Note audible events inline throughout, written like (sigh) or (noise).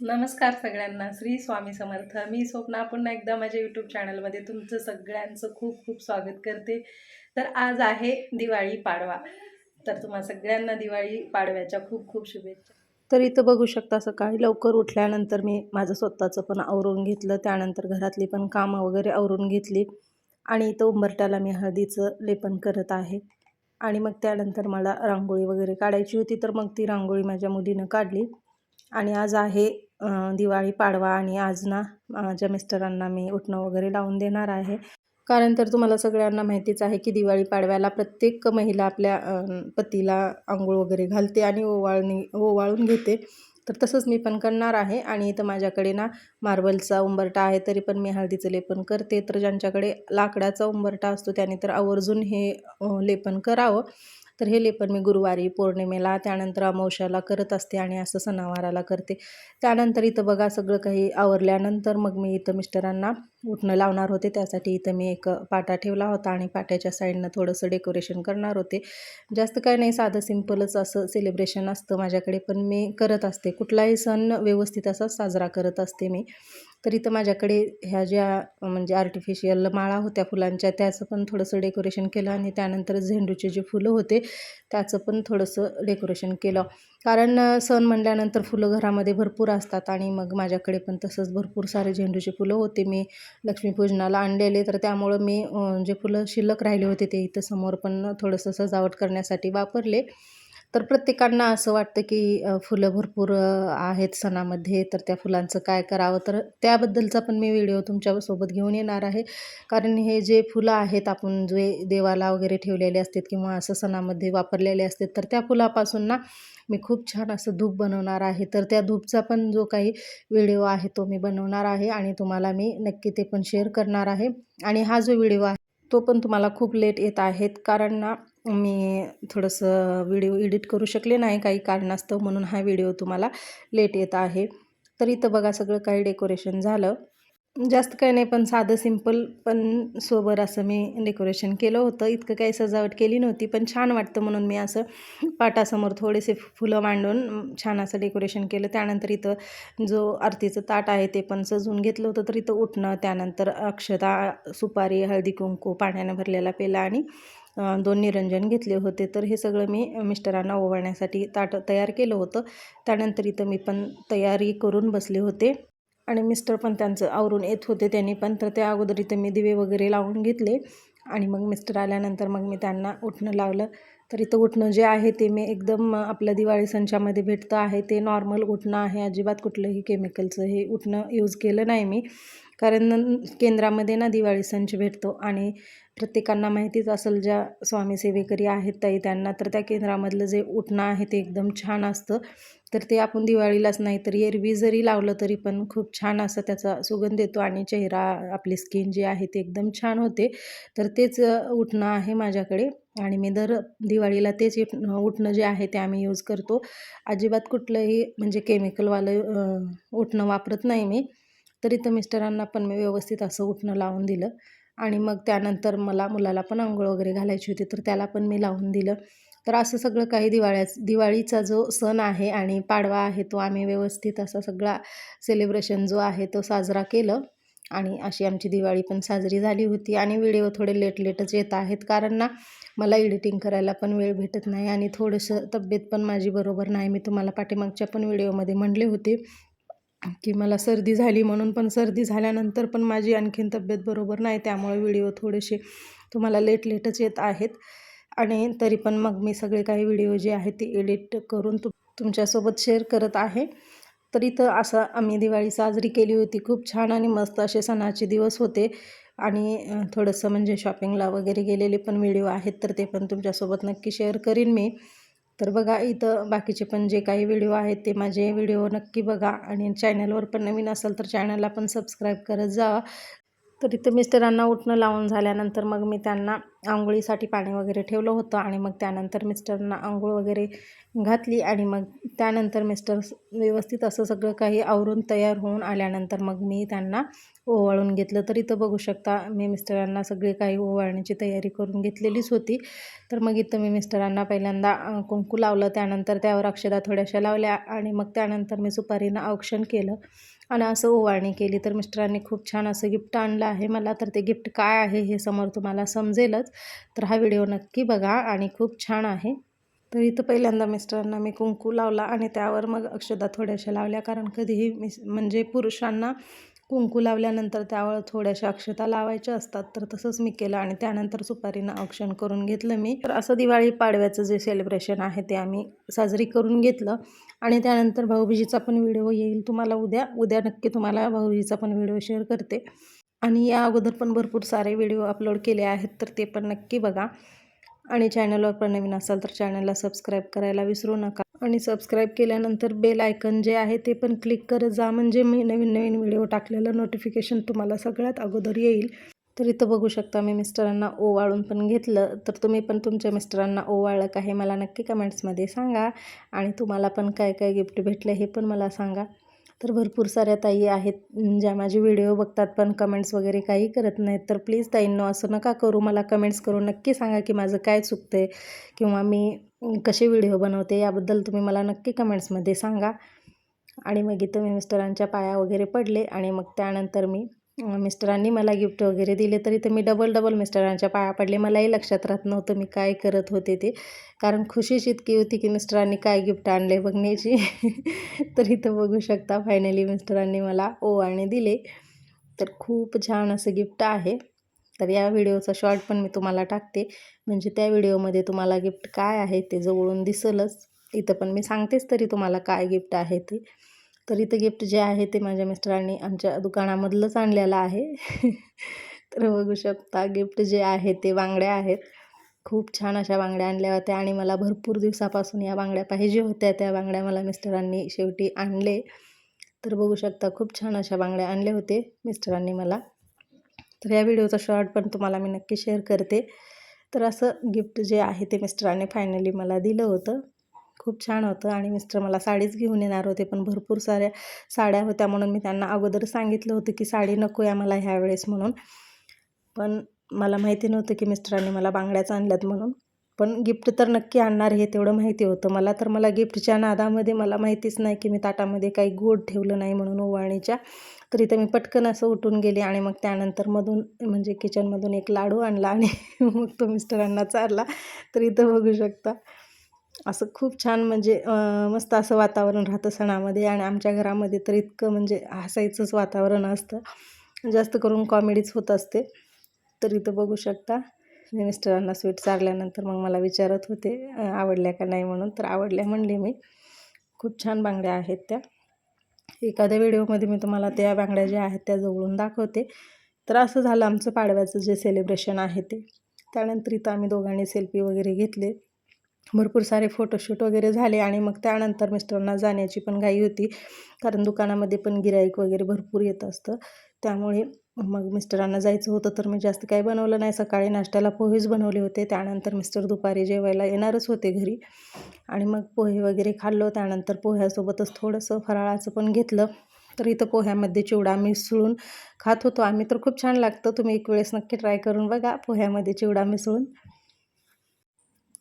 नमस्कार सगळ्यांना. श्री स्वामी समर्थ. मी स्वप्ना पुन्हा एकदा माझ्या यूट्यूब चॅनलमध्ये तुमचं सगळ्यांचं खूप खूप स्वागत करते. तर आज आहे दिवाळी पाडवा. तर तुम्हा सगळ्यांना दिवाळी पाडव्याच्या खूप खूप शुभेच्छा. तर इथं बघू शकता सकाळी लवकर उठल्यानंतर मी माझं स्वतःचं पण आवरून घेतलं. त्यानंतर घरातली पण कामं वगैरे आवरून घेतली. आणि इथं उंबरट्याला मी हळदीचं लेपन करत आहे. आणि मग त्यानंतर मला रांगोळी वगैरे काढायची होती तर मग ती रांगोळी माझ्या मुलीनं काढली. आणि आज आहे दिवाळी पाडवा आणि आज ना माझ्या मिस्टरांना मी उठणं वगैरे लावून देणार आहे. कारण तर तुम्हाला सगळ्यांना माहितीच आहे की दिवाळी पाडव्याला प्रत्येक महिला आपल्या पतीला आंघोळ वगैरे घालते आणि ओवाळणी ओवाळून घेते. तर तसंच मी पण करणार आहे. आणि इथं माझ्याकडे ना मार्बलचा उंबरटा आहे तरी पण मी हळदीचं लेपन करते. तर ज्यांच्याकडे लाकडाचा उंबरटा असतो त्याने तर आवर्जून हे लेपन करावं. तर हे लेपन मी गुरुवारी पौर्णिमेला त्यानंतर अमावश्याला करत असते आणि असं सणावाराला करते. त्यानंतर इथं बघा सगळं काही आवरल्यानंतर मग मी इथं मिस्टरांना उठणं लावणार होते. त्यासाठी इथं मी एक पाटा ठेवला होता आणि पाट्याच्या साईडनं थोडंसं डेकोरेशन करणार होते. जास्त काय नाही साधं सिम्पलच असं सेलिब्रेशन असतं माझ्याकडे. पण मी करत असते. कुठलाही सण व्यवस्थित असा साजरा करत असते मी. तर इथं माझ्याकडे ह्या ज्या म्हणजे आर्टिफिशियल माळा होत्या फुलांच्या त्याचं पण थोडंसं डेकोरेशन केलं आणि त्यानंतर झेंडूचे जे फुलं होते त्याचं पण थोडंसं डेकोरेशन केलं. कारण सण म्हणल्यानंतर फुलं घरामध्ये भरपूर असतात आणि मग माझ्याकडे पण तसंच भरपूर सारे झेंडूचे फुलं होते मी. लक्ष्मीपूजनाला आणलेले. तर त्यामुळं मी जे फुलं शिल्लक राहिले होते ते इथं समोर पण थोडंसं सजावट करण्यासाठी वापरले. तर प्रत्येकांना असं वाटतं की फुलं भरपूर आहेत सणामध्ये तर त्या फुलांचं काय करावं? तर त्याबद्दलचा पण मी व्हिडिओ तुमच्यासोबत घेऊन येणार आहे. कारण हे जे फुलं आहेत आपण जे देवाला वगैरे ठेवलेले असतात किंवा असं सणामध्ये वापरलेले असतात तर त्या फुलापासून ना मी खूप छान असं धूप बनवणार आहे. तर त्या धूपचा पण जो काही व्हिडिओ आहे तो मी बनवणार आहे आणि तुम्हाला मी नक्की ते पण शेअर करणार आहे. आणि हा जो व्हिडिओ आहे तो पण तुम्हाला खूप लेट येत आहेत. कारण ना मी थोडंसं व्हिडिओ एडिट करू शकले नाही काही कारणास्तव म्हणून हा व्हिडिओ तुम्हाला लेट येत आहे. तर इथं बघा सगळं काही डेकोरेशन झालं. जास्त काही नाही पण साधं सिंपल पण सोबर असं मी डेकोरेशन केलं होतं. इतकं काही सजावट केली नव्हती पण छान वाटतं म्हणून मी असं पाटासमोर थोडेसे फुलं मांडून छान असं डेकोरेशन केलं. त्यानंतर इथं जो आरतीचं ताट आहे ते पण सजवून घेतलं होतं. तर इथं उठणं त्यानंतर अक्षता सुपारी हळदी कुंकू पाण्यानं भरलेला पेला आणि दोन निरंजन घेतले होते. तर हे सगळं मी मिस्टरांना ओवाळण्यासाठी ताट तयार केलं होतं. त्यानंतर इथं मी पण तयारी करून बसले होते. आणि मिस्टर पण त्यांचं आवरून येत होते त्यांनी पण. तर त्या अगोदर इथं मी दिवे वगैरे लावून घेतले आणि मग मिस्टर आल्यानंतर मग मी त्यांना उठणं लावलं. तर इथं उठणं जे आहे ते मी एकदम आपल्या दिवाळी संचामध्ये भेटतं आहे ते नॉर्मल उठणं आहे. अजिबात कुठलंही केमिकलचं हे उठणं यूज केलं नाही मी. कारण केंद्रामध्ये ना दिवाळी संच भेटतो आणि प्रत्येकांना माहितीच असेल ज्या स्वामी सेवेकरी आहेत ताई त्यांना तर त्या केंद्रामधलं जे उठणं आहे ते एकदम छान असतं. तर ते आपण दिवाळीलाच नाही तर एरवी जरी लावलं तरी पण खूप छान असं त्याचा सुगंध येतो आणि चेहरा आपली स्किन जी आहे ते एकदम छान होते. तर तेच उठणं आहे माझ्याकडे आणि मी दर दिवाळीला तेच उठणं जे आहे ते आम्ही यूज करतो. अजिबात कुठलंही म्हणजे केमिकलवालं उठणं वापरत नाही मी. तर इथं मिस्टरांना पण मी व्यवस्थित असं उठणं लावून दिलं. आणि मग त्यानंतर मला मुलाला पण आंघोळ वगैरे घालायची होती तर त्याला पण मी लावून दिलं. तर असं सगळं काही दिवाळ्याच दिवाळीचा जो सण आहे आणि पाडवा आहे तो आम्ही व्यवस्थित असा सगळा सेलिब्रेशन जो आहे तो साजरा केलं. आणि अशी आमची दिवाळी पण साजरी झाली होती. आणि व्हिडिओ थोडे लेट लेटच येत आहेत कारण ना मला एडिटिंग करायला पण वेळ भेटत नाही. आणि थोडंसं तब्येत पण माझी बरोबर नाही. मी तुम्हाला पाठीमागच्या पण व्हिडिओमध्ये म्हणले होते की मला सर्दी झाली म्हणून पण सर्दी झाल्यानंतर पण माझी आणखीन तब्येत बरोबर नाही. त्यामुळे व्हिडिओ थोडेसे तुम्हाला लेट लेटच येत आहेत. आणि तरी पण मग मी सगळे काही व्हिडिओ जे आहेत ते एडिट करून तु तुमच्यासोबत शेअर करत आहे. तर इथं असं आम्ही दिवाळी साजरी केली होती. खूप छान आणि मस्त असे सणाचे दिवस होते. आणि थोडंसं म्हणजे शॉपिंगला वगैरे गेलेले पण व्हिडिओ आहेत. तर ते पण तुमच्यासोबत नक्की शेअर करीन मी. तर बघा इथं बाकीचे पण जे काही व्हिडिओ आहेत ते माझे व्हिडिओ नक्की बघा आणि चॅनलवर पण नवीन असेल तर चॅनलला पण सबस्क्राईब करत जावा तर इथं मिस्टरांना उठणं लावून झाल्यानंतर मग मी त्यांना आंघोळीसाठी पाणी वगैरे ठेवलं होतं आणि मग त्यानंतर मिस्टरना आंघोळ वगैरे घातली आणि मग त्यानंतर मिस्टर व्यवस्थित असं सगळं काही आवरून तयार होऊन आल्यानंतर मग मी त्यांना ओवाळून घेतलं तर इथं बघू शकता. मी मिस्टरांना सगळी काही ओवाळण्याची तयारी करून घेतलेलीच होती. तर मग इथं मी मिस्टरांना पहिल्यांदा कुंकू लावलं. त्यानंतर त्यावर अक्षदा थोड्याशा लावल्या आणि मग त्यानंतर मी सुपारीनं औक्षण केलं. आणि असं ओवाळणी केली. तर मिस्टरांनी खूप छान असं गिफ्ट आणलं आहे मला. तर ते गिफ्ट काय आहे हे समोर तुम्हाला समजेलच. तर हा व्हिडिओ नक्की बघा आणि खूप छान आहे. तर इथं पहिल्यांदा मिस्टरांना मी कुंकू लावला आणि त्यावर मग अक्षदा थोड्याशा लावल्या. कारण कधीही मिस म्हणजे पुरुषांना कुंकू लावल्यानंतर त्यावर थोड्याशा अक्षता लावायच्या असतात तर तसंच मी केलं आणि त्यानंतर सुपारीनं औक्षण करून घेतलं मी. तर असं दिवाळी पाडव्याचं जे सेलिब्रेशन आहे ते आम्ही साजरी करून घेतलं. आणि त्यानंतर भाऊबीजीचा पण व्हिडिओ येईल तुम्हाला उद्या. उद्या नक्की तुम्हाला भाऊबीजीचा पण व्हिडिओ शेअर करते. आणि या अगोदर पण भरपूर सारे व्हिडिओ अपलोड केले आहेत तर ते पण नक्की बघा. आणि चॅनलवर पण नवीन असाल तर चॅनलला सबस्क्राईब करायला विसरू नका. आणि सबस्क्राईब केल्यानंतर बेल आयकन जे आहे ते पण क्लिक करत जा. म्हणजे मी नवीन नवीन व्हिडिओ टाकलेलं नोटिफिकेशन तुम्हाला सगळ्यात अगोदर येईल. तर इथं बघू शकता मी मिस्टरांना ओवाळून पण घेतलं. तर तुम्ही पण तुमच्या मिस्टरांना ओवाळलं का हे मला नक्की कमेंट्समध्ये सांगा. आणि तुम्हाला पण काय काय गिफ्ट भेटलं हे पण मला सांगा. तर भरपूर साऱ्या ताई आहेत ज्या माझे व्हिडिओ बघतात पण कमेंट्स वगैरे काही करत नाहीत. तर प्लीज ताईंनो असं नका करू. मला कमेंट्स करून नक्की सांगा की माझं काय चुकतं आहे किंवा मी कसे व्हिडिओ बनवते याबद्दल तुम्ही मला नक्की कमेंट्समध्ये सांगा. आणि मग इथं मी मिस्टरांच्या पाया वगैरे पडले आणि मग त्यानंतर मी मिस्टरांनी मला गिफ्ट वगैरे दिले तरी तर मी डबल डबल मिस्टरांच्या पाया पडले. मलाही लक्षात राहत नव्हतं मी काय करत होते ते. कारण खुशीच इतकी होती की मिस्टरांनी काय गिफ्ट आणले बघण्याची. (laughs) तर इथं बघू शकता फायनली मिस्टरांनी मला ओ आणि दिले. तर खूप छान असं गिफ्ट आहे. तर या व्हिडिओचा शॉर्ट पण मी तुम्हाला टाकते. म्हणजे त्या व्हिडिओमध्ये तुम्हाला गिफ्ट काय आहे ते जवळून दिसलंच. इथं पण मी सांगतेच तरी तुम्हाला काय गिफ्ट आहे ते. तर इथं गिफ्ट जे आहे ते माझ्या मिस्टरांनी आमच्या दुकानामधलंच आणलेलं आहे. (laughs) तर बघू शकता गिफ्ट जे आहे ते बांगड्या आहेत. खूप छान अशा बांगड्या आणल्या होत्या आणि मला भरपूर दिवसापासून या बांगड्या पाहिजे होत्या. त्या बांगड्या मला मिस्टरांनी शेवटी आणले. तर बघू शकता खूप छान अशा बांगड्या आणले होते मिस्टरांनी मला. तर या व्हिडिओचा शॉर्ट पण तुम्हाला मी नक्की शेअर करते. तर असं गिफ्ट जे आहे ते मिस्टरांनी फायनली मला दिलं होतं. खूप छान होतं आणि मिस्टर मला साडीच घेऊन येणार होते पण भरपूर साऱ्या साड्या होत्या म्हणून मी त्यांना अगोदर सांगितलं होतं की साडी नको आहे मला ह्यावेळेस म्हणून. पण मला माहिती नव्हतं की मिस्टरांनी मला बांगड्याच आणल्यात म्हणून. पण गिफ्ट तर नक्की आणणार हे तेवढं माहिती होतं. मला तर मला गिफ्टच्या नादामध्ये मला माहितीच नाही की मी ताटामध्ये काही गोड ठेवलं नाही म्हणून ओवाळणीच्या. तर इथं मी पटकन असं उठून गेले आणि मग त्यानंतर मधून म्हणजे किचनमधून एक लाडू आणला आणि (laughs) मग तो मिस्टरांना चारला. तर इथं बघू शकता. असं खूप छान म्हणजे मस्त असं वातावरण राहतं सणामध्ये आणि आमच्या घरामध्ये तर इतकं म्हणजे हसायचंच वातावरण असतं. जास्त करून कॉमेडीच होत असते. तर इथं बघू शकता. मी मिस्टरांना स्वीट चारल्यानंतर मग मला विचारत होते आवडल्या का नाही म्हणून. तर आवडल्या म्हणले मी. खूप छान बांगड्या आहेत त्या. एखाद्या व्हिडिओमध्ये मी तुम्हाला त्या बांगड्या ज्या आहेत त्या जवळून दाखवते. तर असं झालं आमचं पाडव्याचं जे सेलिब्रेशन आहे ते. त्यानंतर इथं आम्ही दोघांनी सेल्फी वगैरे घेतले. भरपूर सारे फोटोशूट वगैरे झाले आणि मग त्यानंतर मिस्टरांना जाण्याची पण घाई होती. कारण दुकानामध्ये पण गिराईक वगैरे भरपूर येत असतं. त्यामुळे मग मिस्टरांना जायचं होतं तर मी जास्त काही बनवलं नाही. सकाळी नाश्त्याला पोहेच बनवले होते. त्यानंतर मिस्टर दुपारी जेवायला येणारच होते घरी. आणि मग पोहे वगैरे खाल्लो. त्यानंतर पोह्यासोबतच थोडंसं फराळाचं पण घेतलं. तर इथं पोह्यामध्ये चिवडा मिसळून खात होतो. आम्ही तर खूप छान लागतं. तुम्ही एक वेळेस नक्की ट्राय करून बघा पोह्यामध्ये चिवडा मिसळून.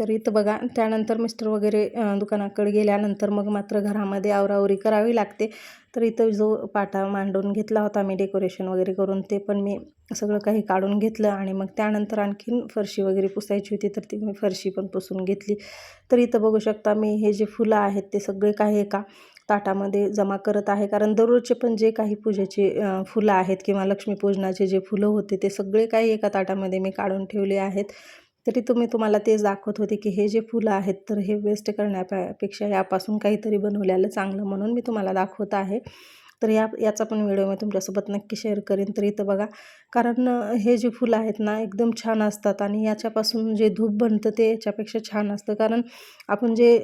तर इथं बघा त्यानंतर मिस्टर वगैरे दुकानाकडे गेल्यानंतर मग मात्र घरामध्ये आवरावरी करावी लागते. तर इथं जो पाटा मांडून घेतला होता मी डेकोरेशन वगैरे करून ते पण मी सगळं काही काढून घेतलं आणि मग त्यानंतर आणखीन फरशी वगैरे पुसायची होती तर ती मी फरशी पण पुसून घेतली. तर इथं बघू शकता मी हे जे फुलं आहेत ते सगळे काही एका ताटामध्ये जमा करत आहे. कारण दररोजचे पण जे काही पूजेचे फुलं आहेत किंवा लक्ष्मीपूजनाचे जे फुलं होते ते सगळे काही एका ताटामध्ये मी काढून ठेवले आहेत. तरी तुम्ही तुम्हाला तेच दाखवत होते की हे जे फुलं आहेत तर हे वेस्ट करण्यापेक्षा यापासून काहीतरी बनवलेलं चांगलं म्हणून मी तुम्हाला दाखवत आहे. तर या याचा पण व्हिडिओ मी तुमच्यासोबत नक्की शेअर करेन. तर इथं बघा कारण हे जे फुलं आहेत ना एकदम छान असतात आणि याच्यापासून जे धूप बनतं ते याच्यापेक्षा छान असतं. कारण आपण जे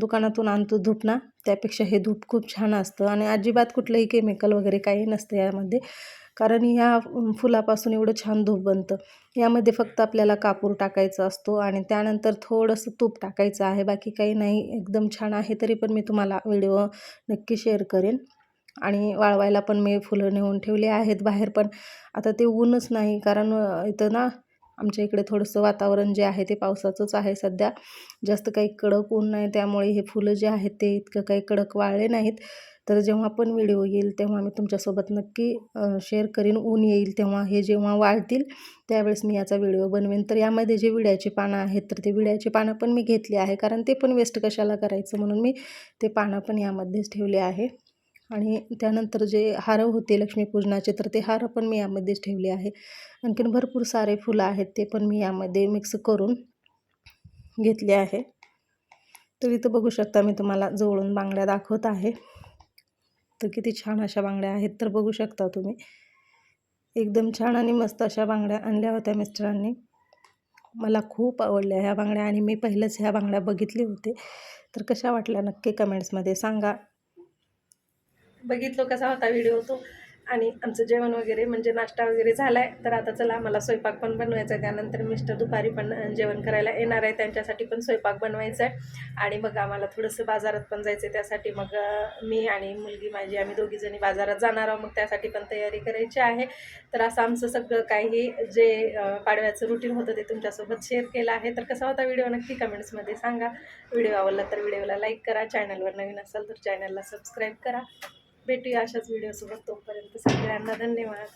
दुकानातून आणतो धूप ना त्यापेक्षा हे धूप खूप छान असतं. आणि अजिबात कुठलंही केमिकल वगैरे काही नसतं यामध्ये. कारण ह्या फुलापासून एवढं छान धूप बनतं. यामध्ये फक्त आपल्याला कापूर टाकायचा असतो आणि त्यानंतर थोडंसं तूप टाकायचं आहे. बाकी काही नाही एकदम छान आहे तरी पण मी तुम्हाला व्हिडिओ नक्की शेअर करेन. आणि वाळवायला पण मी फुलं नेऊन ठेवले आहेत बाहेर पण. आता ते ऊनच नाही कारण इथं ना आमच्या इकडे थोडंसं वातावरण जे आहे ते पावसाचंच आहे सध्या. जास्त काही कडक ऊन नाही त्यामुळे हे फुलं जे आहेत ते इतकं काही कडक वाळले नाहीत. तर जेव्हा पण व्हिडिओ येईल तेव्हा मी तुमच्यासोबत नक्की शेअर करीन. ऊन येईल तेव्हा हे जेव्हा वाळतील त्यावेळेस मी याचा व्हिडिओ बनवेन. तर यामध्ये जे विड्याची पानं आहेत तर ते विड्याची पानं पण मी घेतली आहे. कारण ते पण वेस्ट कशाला करायचं? म्हणून मी ते पानं पण यामध्येच ठेवले आहे. आणि त्यानंतर जे हार होते लक्ष्मीपूजनाचे तर ते हार पण मी यामध्येच ठेवले आहे. आणखीन भरपूर सारे फुलं आहेत ते पण मी यामध्ये मिक्स करून घेतले आहे. तर इथं बघू शकता मी तुम्हाला जवळून बांगड्या दाखवत आहे. तर किती छान अशा बांगड्या आहेत तर बघू शकता तुम्ही. एकदम छान आणि मस्त अशा बांगड्या आणल्या होत्या मिस्टरांनी. मला खूप आवडल्या ह्या बांगड्या आणि मी पहिलंच ह्या बांगड्या बघितले होते. तर कशा वाटल्या नक्की कमेंट्समध्ये सांगा. बघितलो कसा होता व्हिडिओ तो. आणि आमचं जेवण वगैरे म्हणजे नाश्ता वगैरे झाला आहे तर आता चला आम्हाला स्वयंपाक पण बनवायचा आहे. त्यानंतर मिस्टर दुपारी पण जेवण करायला येणार आहे. त्यांच्यासाठी पण स्वयंपाक बनवायचा आहे. आणि मग आम्हाला थोडंसं बाजारात पण जायचं आहे त्यासाठी मग मी आणि मुलगी माझी आम्ही दोघीजणी बाजारात जाणार आहोत. मग त्यासाठी पण तयारी करायची आहे. तर असं आमचं सगळं काही जे पाडव्याचं रुटीन होतं ते तुमच्यासोबत शेअर केलं आहे. तर कसा होता व्हिडिओ नक्की कमेंट्समध्ये सांगा. व्हिडिओ आवडला तर व्हिडिओला लाईक करा. चॅनलवर नवीन असाल तर चॅनलला सबस्क्राईब करा. भेटूया अशाच व्हिडिओसोबत तोपर्यंत सगळ्यांना धन्यवाद.